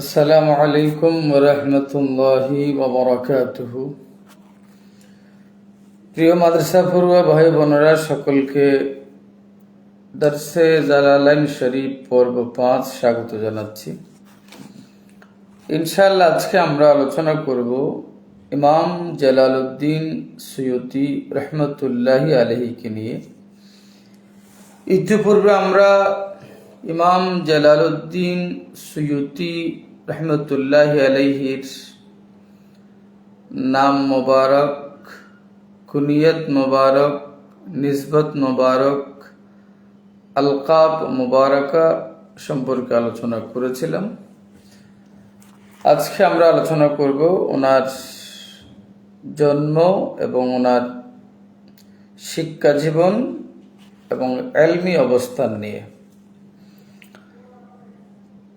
আসসালামু আলাইকুম রহমতুল্লাহি ওবরাকাতুহ প্রিয় মাদ্রাসা পড়ুয়া ভাই বোনেরা, সকলকে দর্শে জালালাইন শরীফ পর্ব পাঁচ স্বাগত জানাচ্ছি। ইনশাল্লাহ আজকে আমরা আলোচনা করব ইমাম জালালউদ্দিন সৈয়দি রহমতুল্লাহি আলহিকে নিয়ে। ইতিপূর্বে আমরা ইমাম জালালউদ্দিন সুয়ুতি রহমতুল্লাহ আলহির নাম মোবারক, কুনিয়ত মোবারক, নিসবত মোবারক, আলকাব মোবারকা সম্পর্কে আলোচনা করেছিলাম। আজকে আমরা আলোচনা করব ওনার জন্ম এবং ওনার শিক্ষা জীবন এবং এলমি অবস্থান নিয়ে।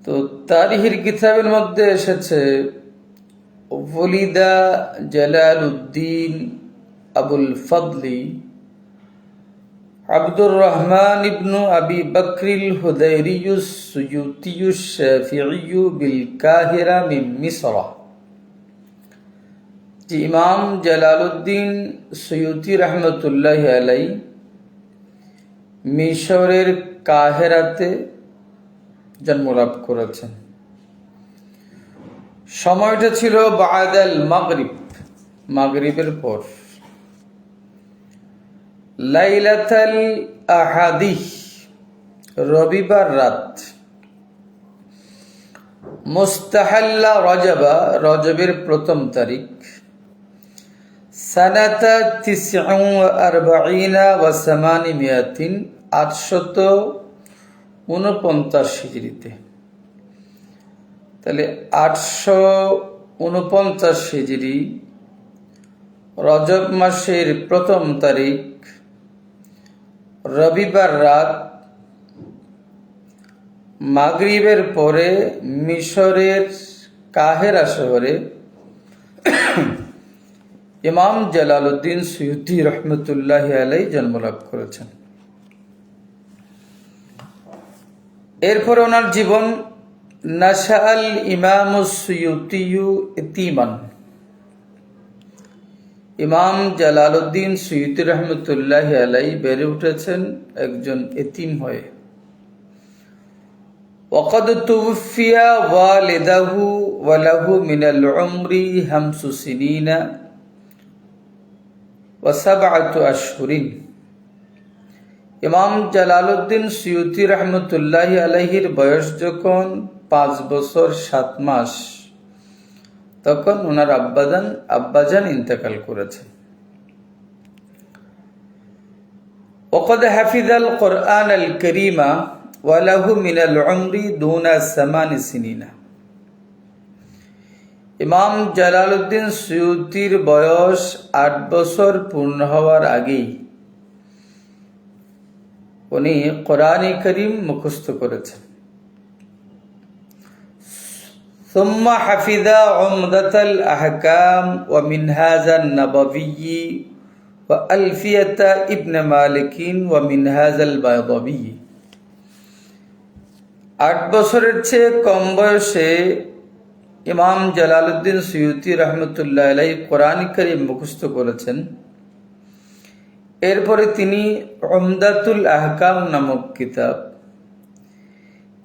তো তারিহির কিতাবের মধ্যে এসেছে ওলিদা জালাল উদ্দিন আবুল ফদলি আব্দুর রহমান ইবনু আবি বকরিল হুদাইরিয়ুস সুয়ুতিয়ুস শাফিঈয়ু বিল কাহিরা মিন মিসরা। যে ইমাম জালালউদ্দিন সৈয়দি রহমতুল্লাহ আলাই মিশরের কাহেরাতে জন্মলাভ করেছেন সময়টা ছিল বাদাল মাগরিব। মাগরিবের পর। লাইলাতাল আহাদি, রবিবার রাত। মুস্তাহাল্লা রজবা, রজবের প্রথম তারিখ। সানাতা তিসউ আরবাঈনা ওয়া সামানিমিয়াতিন আটশত উনপঞ্চাশ হিজড়িতে। তাহলে আটশো উনপঞ্চাশ হিজড়ি রজব মাসের প্রথম তারিখ, রবিবার রাত মাগরিবের পরে মিশরের কাহেরা শহরে ইমাম জালালউদ্দিন সৈয়দি রহমতুল্লাহ আলাই জন্মলাভ করেছেন। এরপরে ওনার জীবন নাসাল ইমাম সুয়ুতিউ ইতিমান। ইমাম জালালউদ্দিন সৈয়দ রহমতুল্লাহ আলাই বেড়ে উঠেছেন একজন এতিম হয়ে। ওকদ তুফিয়া ওয়ালিদাহু ওয়ালাহু মিনাল উমরি হামসু সিনিনা ওয়া সাবআতু ইমাম জালালউদ্দিন সৈয়দি রহমতুল্লাহ আলহির বয়স যখন পাঁচ বছর সাত মাস তখন ওনার আব্বাজান আব্বাজান ইন্তেকাল করেছেন وقد حفظ القرآن الكريم وله من العمر دون ثمان سنين ইমাম জালালউদ্দিন সৈয়দির বয়স আট বছর পূর্ণ হওয়ার আগেই উনি কোরআনী করিম মুখস্থ করেছেন ثم حفظ عمدة الأحكام ومنهاج النبوي وألفية ابن مالك ومنهاج البيضاوي আট বছরের চেয়ে কম বয়সে ইমাম জালালউদ্দিন সৈয়দি রহমতুল্লাহ আলাই কোরআন করিম মুখস্থ করেছেন এরপরে তিনি অমদাতুল আহকাম নামক কিতাব।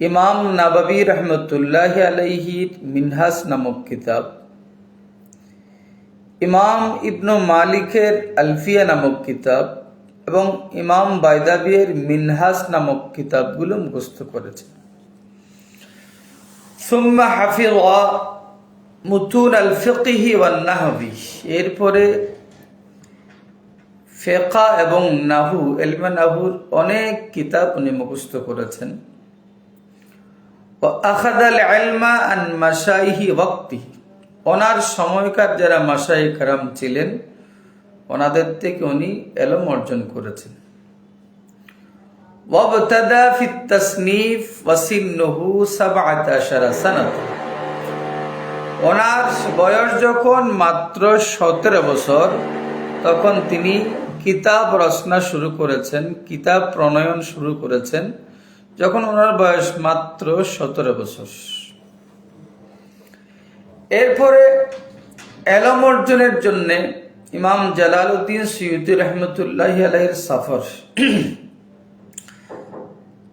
ইমাম নাবাবি রহমতুল্লাহ আলাইহির মিনহাস নামক কিতাব। ইমাম ইবনু মালিকের আলফিয়া নামক কিতাব এবং ইমাম বাইদাবিয়ের মিনহাস নামক কিতাবগুলো মুখস্থ করেছেন। সুম্মা হাফিজ মুতুন আল ফিকিহি ওয়ান নাহবি। এরপরে ফেকা এবং নাহু, এলমা নাহুর অনেক কিতাব উনি মুখস্থ করেছেন। আলমা মাসাইহি ওয়াক্তি, ওনার সময়কার যারা মাসাই খারাম ছিলেন, ওনাদের থেকে উনি এলম অর্জন করেছেন। সানাত। ওনার বয়স যখন মাত্র সতেরো বছর, তখন তিনি কিতাব রচনা শুরু করেছেন কিতাব প্রণয়ন শুরু করেছেন যখন ওনার বয়স মাত্র সতেরো বছর এরপরে এলম অর্জনের জন্য ইমাম জালালউদ্দিন সৈয়দুর রহমতুল্লাহ আলাইহির সফর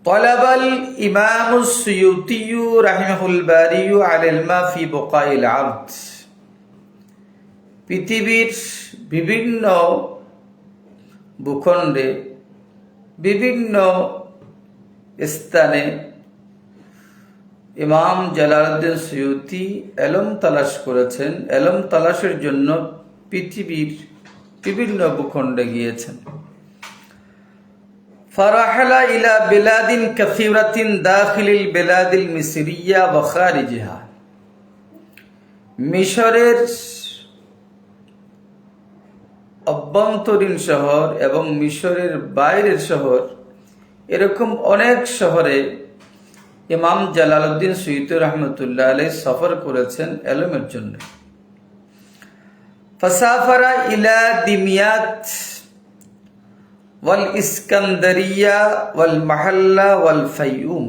طلب الإمام السيوطي رحمه الباري على الماء في بقاء العبد পৃথিবীর বিভিন্ন ভূখণ্ডে বিভিন্ন স্থানে ইমাম জালালউদ্দিন সৈয়দি এলম তালাশ করেছেন। এলম তালাশের জন্য পৃথিবীর বিভিন্ন ভূখণ্ডে গিয়েছেন। ফারাহালা ইলা বেলাদিন কাসিরাতিন দাখিলিল বেলাদিল মিসরিয়া ওয়া খারিজিহা। মিশরের অভ্যন্তরীণ শহর এবং মিশরের বাইরের শহর, এরকম অনেক শহরে ইমাম জালালউদ্দিন সৈয়দুর রহমতুল্লাহ আলাই সফর করেছেন এলমের জন্য। ফসাফারা ইলা দিমিয়াত ওয়াল ইস্কান্দারিয়া ওয়াল মাহাল্লা ওয়াল ফাইউম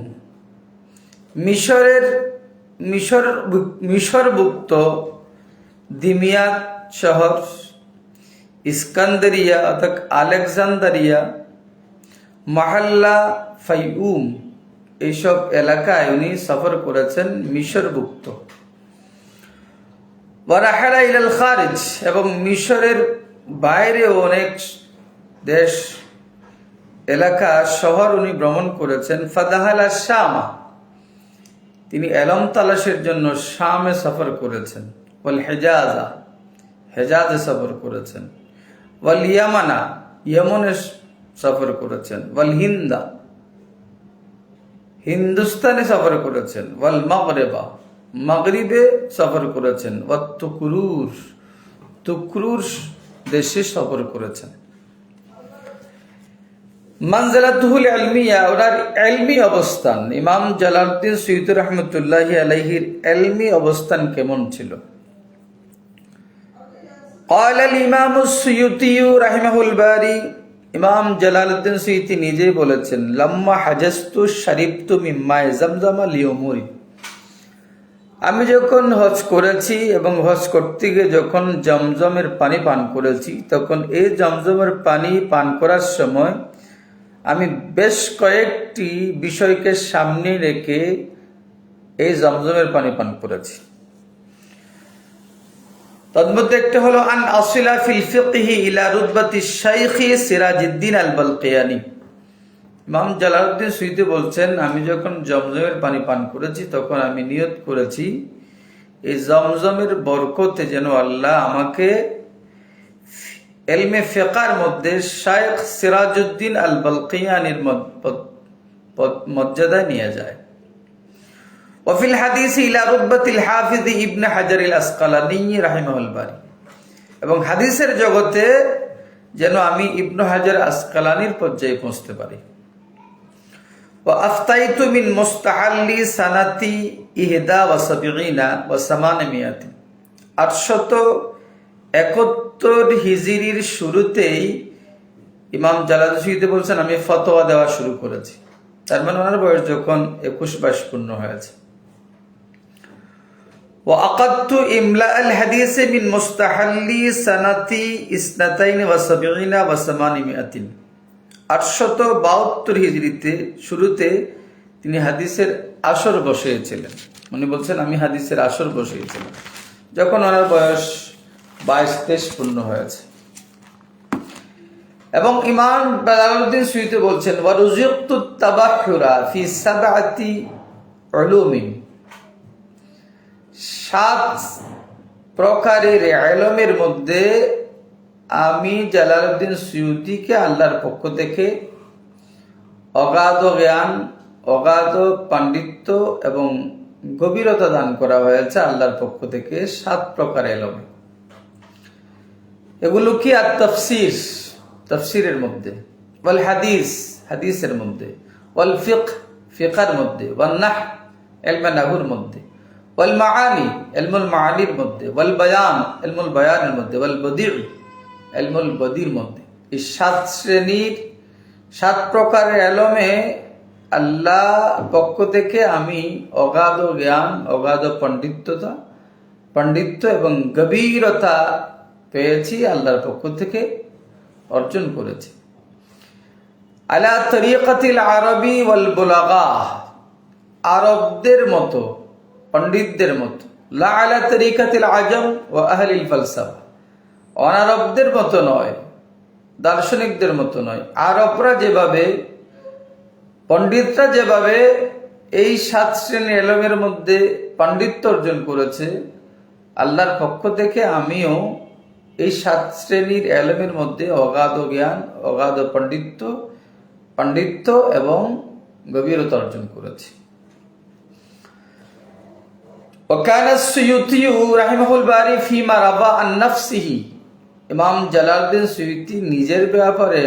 মিশরের, মিশর, মিশরভুক্ত দিমিয়াত শহর ইস্কান্দারিয়া অর্থাৎ আলেকজান্দারিয়া, মাহাল্লা ফাইউম, এইসব এলাকায় উনি সফর করেছেন মিশরভুক্ত ওয়ারাহালা ইলাল খারিজ এবং মিশরের বাইরেও অনেক দেশ, এলাকা, শহর উনি ভ্রমণ করেছেন। ফাদাহালা শামা, তিনি এলম তালাশের জন্য শামে সফর করেছেন। ওয়াল হেজাজা, হেজাজে সফর করেছেন। ওয়াল ইয়ামানা ইয়মনে সফর করেছেন। ওয়াল হিন্দা, হিন্দুস্তানে সফর করেছেন। ওয়াল মগরেবা, মাগরিবে সফর করেছেন। ওয়াত তুকরুর তুকরুর দেশে সফর করেছেন। মানজালাতুহুল আলমিয়া ওনার এলমি অবস্থান। ইমাম জালালউদ্দিন সৈয়দুর রহমতুল্লাহ আলাইহির এলমি অবস্থান কেমন ছিল? কয়লাল ইমাম সুয়ুতিউ রাহিমাহুল বারি ইমাম জালালউদ্দিন সুইতি নিজেই বলেছেন, লম্মা হাজাস্তু শারিফতু মিম্মায় জমজমা লিওমুরি আমি যখন হজ করেছি এবং হজ করতে গিয়ে যখন জমজমের পানি পান করেছি, তখন এই জমজমের পানি পান করার সময় আমি বেশ কয়েকটি বিষয়কে সামনে রেখে এই জমজমের পানি পান করেছি। তন্মধ্যে একটা হলো, আন আসিলা ফিল ফিকহি ইলা রুতবাতি শাইখি সিরাজউদ্দিন আল বালকিয়ানি ইমাম জালালউদ্দিন সুইতে বলছেন, আমি যখন জমজমের পানি পান করেছি, তখন আমি নিয়ত করেছি, এই জমজমের বরকতে যেন আল্লাহ আমাকে এলমে ফেকার মধ্যে শায়েখ সিরাজউদ্দিন আল বালকিয়ানির মর্যাদায় নিয়ে যায়। ওফিল হাদিস ইলা রুব্বাতিল হাফিজ ইবনে হাজারিল আসকালানি রাহিমাহুল এবং হাদিসের জগতে যেন আমি ইবনু হাজার আসকালানির পর্যায়ে পৌঁছতে পারি। ও আফতাইতু মিন মুস্তাহাল্লি সানাতি ইহদা ওয়া সাবিঈনা ওয়া সামানে মিয়াতি। আটশত একাত্তর হিজিরির শুরুতেই ইমাম জালালুসিতে বলছেন, আমি ফতোয়া দেওয়া শুরু করেছি। তার মানে ওনার বয়স যখন একুশ বাইশ পূর্ণ হয়েছে। وأقدت إملاء الحديث من مستحل سنة إثنتين وسبعين وثمانمائة আটশত বাহাত্তর হিজড়িতে শুরুতে তিনি হাদিসের আসর বসিয়েছিলেন উনি বলছেন আমি হাদিসের আসর বসিয়েছিলাম যখন ওনার বয়স বাইশ তেইশ পূর্ণ হয়েছে এবং ইমাম বেলালুদ্দিন সুইতে বলছেন ওয়ারুজিয়ক্তু সাত প্রকারের এলমের মধ্যে আমি জালালউদ্দিন সুয়ুতিকে আল্লাহর পক্ষ থেকে অগাধ জ্ঞান, অগাধ পাণ্ডিত্য এবং গভীরতা দান করা হয়েছে আল্লাহর পক্ষ থেকে সাত প্রকার এলমে। এগুলো কি? আর তফসির, তফসিরের মধ্যে। ওয়াল হাদিস, হাদিসের মধ্যে। ওয়াল ফিক ফিকার মধ্যে। ওয়াল নাহ, এলমা নাহুর মধ্যে। ওয়াল মাআনি, এলমুল মাআনির মধ্যে, ওয়াল বায়ান, এলমুল বায়ানের মধ্যে, ওয়াল বদির এলমুল বদির মধ্যে। এই সাত শ্রেণির, সাত প্রকারের এলমে আল্লাহ পক্ষ থেকে আমি অগাধ জ্ঞান, অগাধ পণ্ডিত্যতা, পাণ্ডিত্য এবং গভীরতা পেয়েছি, আল্লাহর পক্ষ থেকে অর্জন করেছি। আলা তরিকাতিল আরবি ওয়াল বুলাগা আরবদের মতো পণ্ডিতদের মতো লা আলা তরিকাতিল আজম ও আহলিল ফালসাফা। অনারবদের মতো নয়, দার্শনিকদের মতো নয়। আরবরা যেভাবে, পণ্ডিতরা যেভাবে এই সাত শ্রেণি এলমের মধ্যে পাণ্ডিত্য অর্জন করেছে, আল্লাহর পক্ষ থেকে আমিও এই সাত শ্রেণির এলমের মধ্যে অগাধ জ্ঞান, অগাধ পাণ্ডিত্য পাণ্ডিত্য এবং গভীরতা অর্জন করেছি। وكان السيوطي رحمه الباري فيما روى عن نفسه ইমাম জালালউদ্দিন সুয়ুতি নিজের ব্যাপারে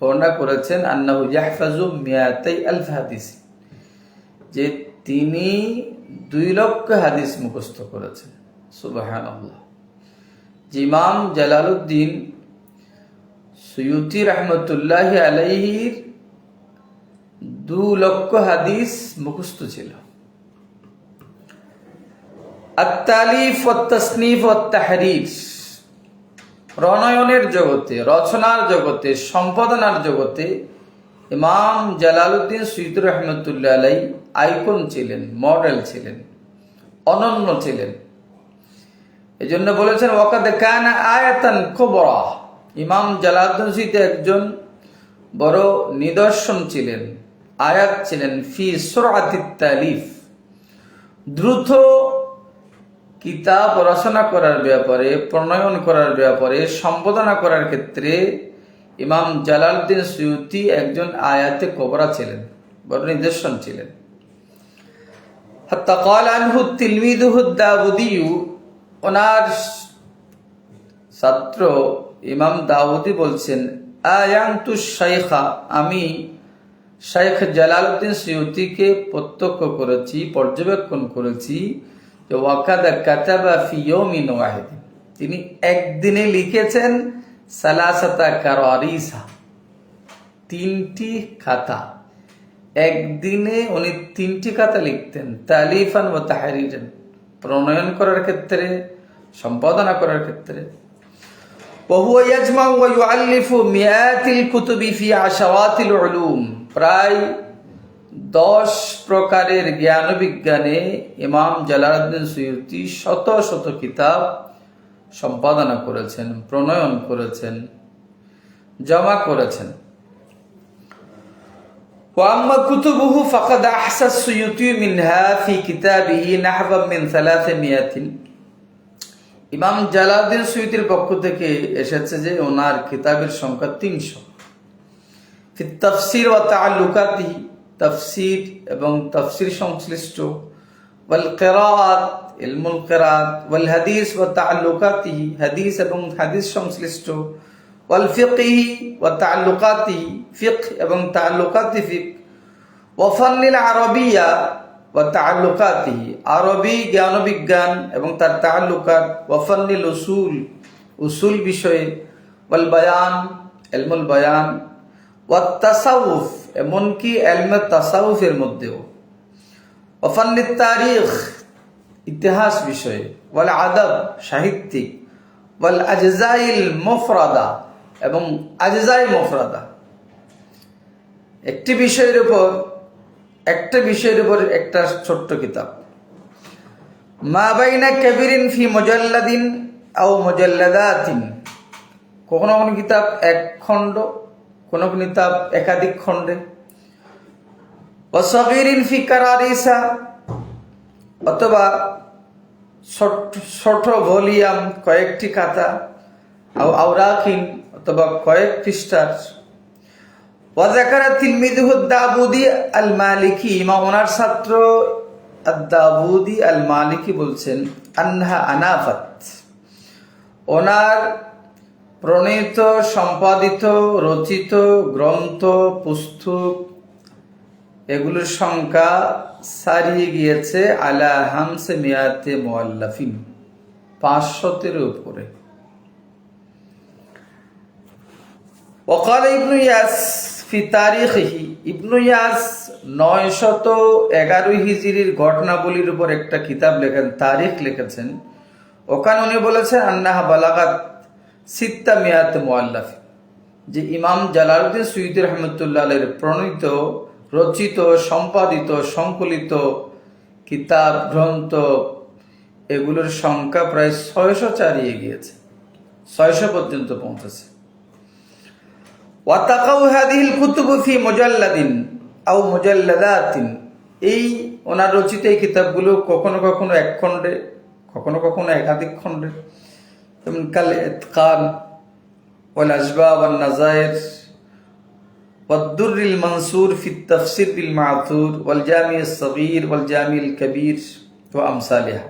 বর্ণনা করেছেন আন্নাহু ইয়াহফাজু মিয়াতাই আলফ হাদিস যে তিনি দুই লক্ষ হাদিস মুখস্থ করেছেন সুবহানাল্লাহ যে ইমাম জালালউদ্দিন সুয়ুতি রহমতুল্লাহ আলাইহির দু লক্ষ হাদিস মুখস্থ ছিল আত্তালিফ প্রণয়নের জগতে, রচনার জগতে, সম্পাদনার জগতে ইমাম জালালউদ্দিন সৈয়দ রহমতুল্লাহ আলাই আইকন ছিলেন, মডেল ছিলেন, অনন্য ছিলেন। এই জন্য বলেছেন, ওয়াকাদ কান আয়াতান খবরা ইমাম জালালউদ্দিন সৈয়দ একজন বড় নিদর্শন ছিলেন, আয়াত ছিলেন, ফি সুরাতিত তালিফ। দ্রুত কিতাব রচনা করার ব্যাপারে, প্রণয়ন করার ব্যাপারে, সম্বোধনা করার ক্ষেত্রে ইমাম জালালউদ্দিন সৈয়দি একজন আয়াতে কবরা ছিলেন, বড় নিদর্শন ছিলেন। হাত্তা কল আনহু তিলমিদুহুদ্দাউদিউ ওনার ছাত্র ইমাম দাউদি বলছেন আয়াংতু শাইখা, আমি শাইখ জালালুদ্দিন সৈয়দিকে প্রত্যক্ষ করেছি, পর্যবেক্ষণ করেছি যে ওয়াকাদা কাতাবা ফি ইয়াউমিন ওয়াহিদিন তিনি একদিনে লিখেছেন সালাসাতা কারারিসা তিনটি খাতা একদিনে উনি তিনটি খাতা লিখতেন তালিফান ও তাহারিরান প্রণয়ন করার ক্ষেত্রে সম্পাদনা করার ক্ষেত্রে وهو يجمع ويؤلف مئات الكتب في عشرات العلوم প্রায় দশ প্রকারের জ্ঞান বিজ্ঞানে ইমাম জালালউদ্দিন সৈয়দি শত শত কিতাব সম্পাদনা করেছেন প্রণয়ন করেছেন জমা করেছেন وأما كتبه فقد أحصى السيوطي منها في كتابه نحو من ثلاثمائة ইমাম জালাউদ্দিন সুইতির পক্ষ থেকে এসেছে যে ওনার কিতাবের সংখ্যা তিনশো তফসির ও তালুকাতি তফসির এবং তফসির সংশ্লিষ্ট। ওয়াল কেরাত, ইলমুল কেরাত, ওয়াল হাদিস ও তালুকাতি হাদিস এবং হাদিস সংশ্লিষ্ট। ওয়াল ফিকি ও তালুকাতি ফিক এবং তালুকাতি ফিক ওয়াফান্নিল আরবিয়া ও তাল্লুকাতি আরবি জ্ঞান বিজ্ঞান এবং তার তাল্লুকাত ওয়াফান্নিল উসুল উসুল বিষয়ে। ওয়াল বায়ান এলমুল বায়ান তাসাউফ এমনকি এলমে তাসাউফের মধ্যেও। ওয়াফান্নিত তারিখ, ইতিহাস বিষয়ে। ওয়াল আদব, সাহিত্যিক। ওয়াল আজজাইল মুফরাদা, এবং আজজাই মুফরাদা। একটি বিষয়ের উপর, একটা বিষয়ের উপর একটা ছোট্ট কিতাব। মা বাইনা কাবিরিন ফি মুজাল্লাদিন আও মুজাল্লাদাতিন। কখনো কোনো কিতাব এক খণ্ড কোনো কোনো কিতাব একাধিক খণ্ডে। ওয়াসগিরিন ফি কারারিসা অথবা ছোট ভলিয়াম কয়েকটি কাতা আও আওরাকিন অথবা কয়েক পৃষ্ঠার। ওয়াজাকারা তিলমিদুহু দাবুদি আল মালিকি ইমাম ওনার ছাত্র দাবুদি আল মালিকি বলছেন, আন্হা আনাফাত। ওনার প্রণীত, সম্পাদিত, রচিত, গ্রন্থ, পুস্তক, এগুলোর সংখ্যা সারিয়ে গিয়েছে আলা হামসে মিয়াতে মোয়াল্লাফিন পাঁচশতের উপরে। ওকাল ইবনু ইয়াস ফি ইবনু ইয়াস নয় শত এগারোই হিজিরির ঘটনাবলীর উপর একটা কিতাব লেখেন, তারিখ লিখেছেন। ওখানে উনি বলেছেন, আন্নাহা বালাগাত সিত্তা মিয়াত মোয়াল্লাফি যে ইমাম জালালউদ্দিন সুইদ রহমতুল্লাহ প্রণীত, রচিত, সম্পাদিত, সংকলিত কিতাব, গ্রন্থ, এগুলোর সংখ্যা প্রায় ছয়শো চারিয়ে গিয়েছে, ছয়শো পর্যন্ত পৌঁছেছে। ওয়াতাকাউ হাদিহিল কুতুবু ফি মুজাল্লাদিন আও মুজাল্লাদাতিন। এই ওনার রচিত এই কিতাবগুলো কখনো কখনো এক খণ্ডে, কখনো কখনো একাধিক খণ্ডে। যেমন কাল এতকান ওয়াল আসবাব ওয়ান নাজায়ের والدر المنصور في التفسير بالمعثور والجامع الصغير والجامع الكبير وأمثالها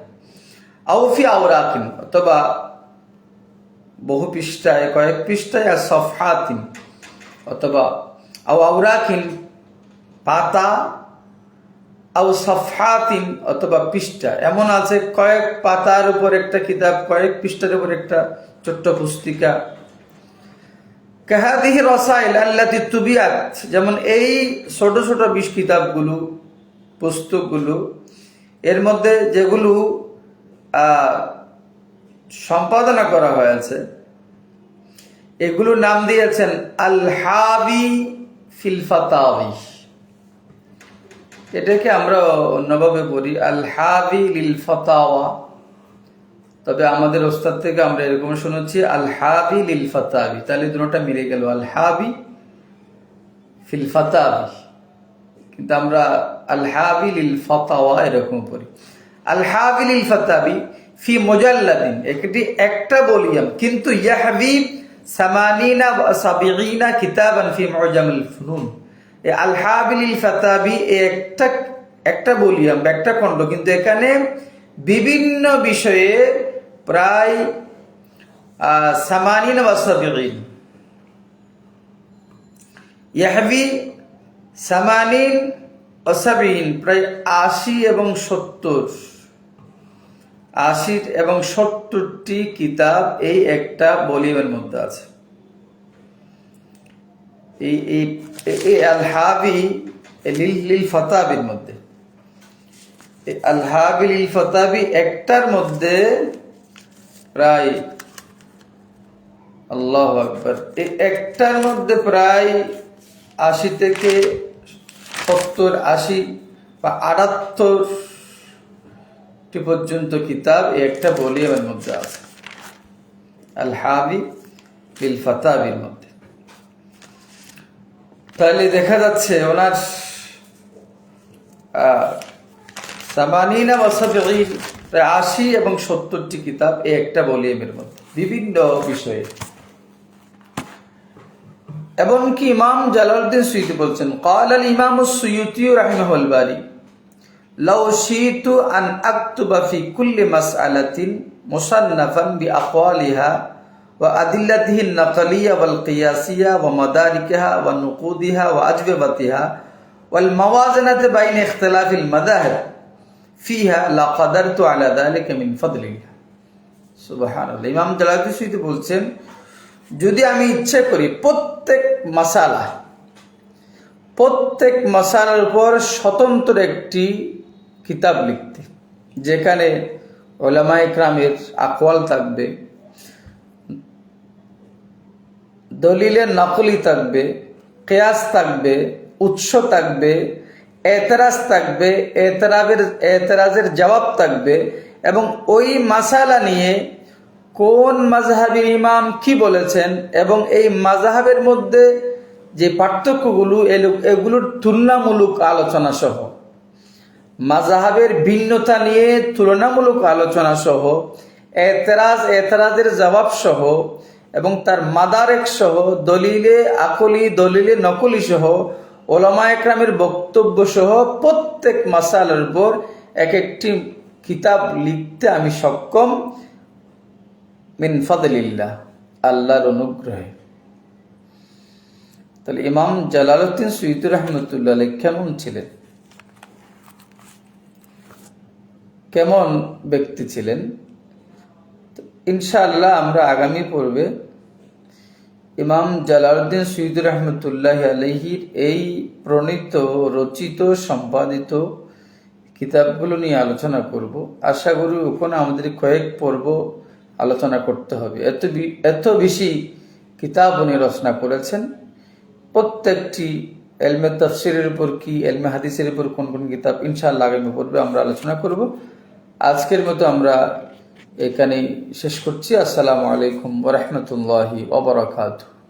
أو في أوراق অথবা বহু পৃষ্ঠায় কয়েক পৃষ্ঠায় আর সফহাতিন অথবা আও আউরাকিন পাতা আও সফহাতিন অথবা পৃষ্ঠা। এমন আছে, কয়েক পাতার উপর একটা কিতাব, কয়েক পৃষ্ঠার উপর একটা ছোট্ট পুস্তিকা। কাহাদিহি রসাইল আল্লাতি তুবিয়াত। যেমন এই ছোট ছোট বিশ কিতাবগুলো, পুস্তকগুলো, এর মধ্যে যেগুলো সম্পাদনা করা হয়েছে, এগুলোর নাম দিয়েছেন আল হাবি ফিল ফাতাওয়ি এটাকে আমরা অন্যভাবে পড়ি, আল হাবি লিল ফাতাওয়া। তবে আমাদের ওস্তাদ থেকে আমরা এরকম শুনেছি, আল হাবি লিল ফাতাবি। তাহলে দুটোটা মিলে গেল, আল হাবি ফিল ফাতাবি। কিন্তু আমরা আল হাবি লিল ফাতাওয়া এরকম পড়ি। আল হাবি লিল ফাতাবি ফি মোজাল্লাদিন। একটি, একটা বলিয়াম, কিন্তু ইয়াহবি সামানিনা সাবিগিনা কিতাবান ফি মুজামিল ফুনুন। আল হাবি লিল ফাতাবি একটা একটা বলিয়াম একটা খণ্ড, কিন্তু এখানে বিভিন্ন বিষয়ে প্রায় সামানিন ওয়াসাবিগিন ইয়াহবি সামানিন ওসাবিন প্রায় আশি এবং সত্তর। আশি এবং সত্তরটি কিতাব এই একটা বলিমের মধ্যে আছে। এই এই এই আল হাবি লিল লিল ফতাবির মধ্যে। এই আল লিল ফতাবি একটার মধ্যে প্রায় আল্লাহ আকবর, এই একটার মধ্যে প্রায় আশি থেকে সত্তর, আশি বা আটাত্তর পর্যন্ত কিতাব একটা ভলিউমের মধ্যে আছে। আল হাবি বিল ফাতাবির মধ্যে। তাহলে দেখা যাচ্ছে ওনার আশি এবং সত্তরটি কিতাব এই একটা বলিমের মধ্যে, বিভিন্ন বিষয়ে। এমনকি ইমাম জালালউদ্দিন সুইতি বলছেন কাল আল ইমাম সুইতি রাহিমাহুল বারি, লাউ শীতু আন আক্তুবা ফি কুল্লি মাসআলাতিন মুসান্নাফান বি আকওয়ালিহা وادلته النقليه والقياسيه ومداركها ونقودها واجوبتها والموازنه بين اختلاف المذاهب فيها لقدرت على ذلك من فضل الله সুবহানাল্লাহ ইমাম জালালউদ্দিন সুয়ুতি বলছেন যদি আমি ইচ্ছে করি প্রত্যেক মশালা প্রত্যেক মশালার উপর স্বতন্ত্র একটি কিতাব লিখতে যেখানে ওলামা ইকরামের আকওয়াল থাকবে দলিলের নকলি থাকবে, কেয়াস থাকবে, উৎস থাকবে, এতরাজ থাকবে, এতরাবের, এতরাজের জবাব থাকবে এবং ওই মাসালা নিয়ে কোন মাযহাবের ইমাম কি বলেছেন এবং এই মাযহাবের মধ্যে যে পার্থক্যগুলো এগুলোর তুলনামূলক আলোচনা সহ মাযহাবের ভিন্নতা নিয়ে তুলনামূলক আলোচনা সহ এতরাজ, এতরাজের জবাব সহ এবং তার মাদারেক সহ দলিলে, আকলি দলিলে, নকলি সহ ওলামা একরামের বক্তব্য সহ প্রত্যেক মাসালার উপর এক একটি কিতাব লিখতে আমি সক্ষম মিন আল্লাহর অনুগ্রহে। তাহলে ইমাম জালালউদ্দিন সুইদুর রহমতুল্লাহ কেমন ছিলেন? কেমন ব্যক্তি ছিলেন? ইনশাআল্লাহ আমরা আগামী পর্বে ইমাম জালালউদ্দিন সুইদুর রহমতুল্লাহ আলহির এই প্রণীত রচিত, সম্পাদিত কিতাবগুলো নিয়ে আলোচনা করব। আশা করি ওখানে আমাদের কয়েক পর্ব আলোচনা করতে হবে। এত এত বেশি কিতাব উনি রচনা করেছেন। প্রত্যেকটি এলমে তফসিরের উপর কি, এলমে হাদিসের উপর কোন কোন কিতাব ইনশাআল্লাহ আগামী পর্বে আমরা আলোচনা করব। আজকের মতো আমরা এখানে শেষ করছি। আসসালামু আলাইকুম ওরহমতুল্লাহি ওবরাকাতুহ